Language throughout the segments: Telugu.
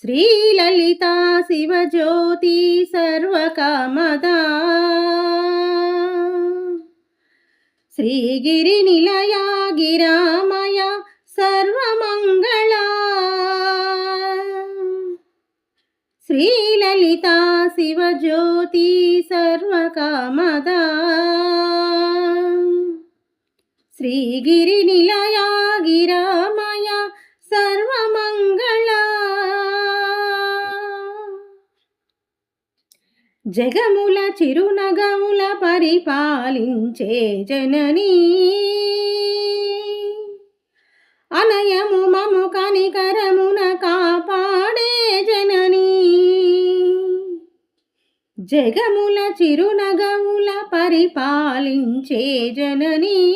శ్రీలలితా శివజ్యోతి సర్వకామదా. శ్రీగిరి నిలయా గిరామయ సర్వమంగళా. శ్రీలలితా శివజ్యోతి సర్వకామదా. శ్రీగిరి నిలయా గిరామయ సర్వమ జగముల చిరునగముల పరిపాలించే జననీ. అనయము మము కనికరమున కాపాడే జననీ. జగముల చిరునగముల పరిపాలించే జననీ.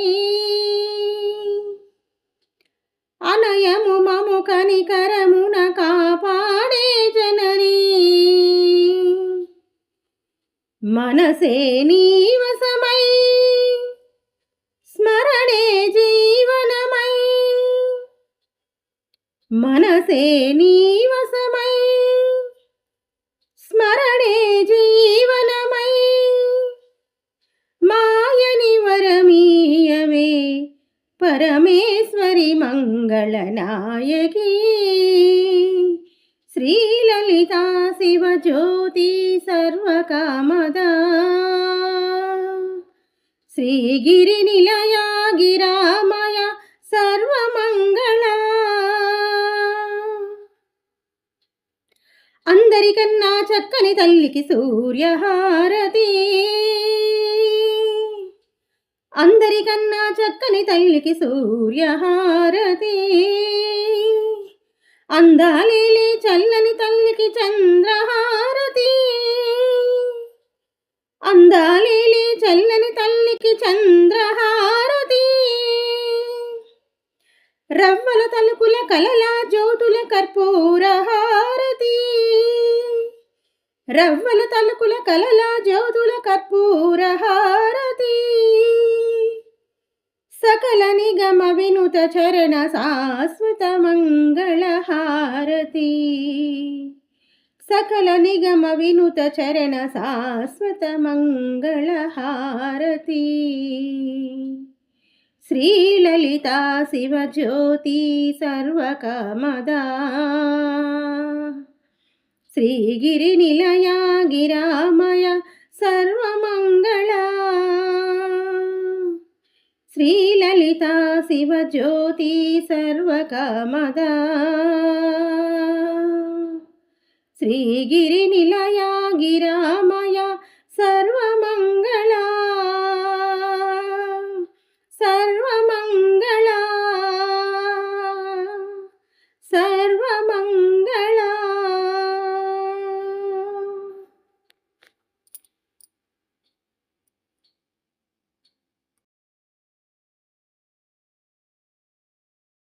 అనయము మము కనికరమున కా మనసే నీవసమై స్మరణే జీవనమై. మనసే నీవసమై స్మరణే జీవనమై. మాయని వరమీయవే పరమేశ్వరి మంగళనాయకీ. శ్రీలలితా శివజ్యోతి సర్వకామద. శ్రీగిరి నిలయ గిరామయ సర్వమంగళ. అందరికన్నా చక్కని తల్లికి సూర్యహారతి. అందరికన్నా చక్కని తల్లికి సూర్యహారతి. అందాలేలే చల్లని తల్లికి చంద్రహారతి. అందాలేలే చల్లని తల్లికి చంద్రహారతి. రవ్వల తలుపుల కలల జ్యోతుల కర్పూరహారతి రవ్వల తలుపుల కలల జ్యోతుల కర్పూరహారతి సకల నిగమ వినుత చరణ శాశ్వత మంగళ హారతి సకల నిగమ వినుత చరణ శాశ్వత మంగళ హారతి శ్రీలలితా శివజ్యోతి శ్రీలలితా శివజ్యోతి సర్వకమద శ్రీగిరి నిలయ గిరామయ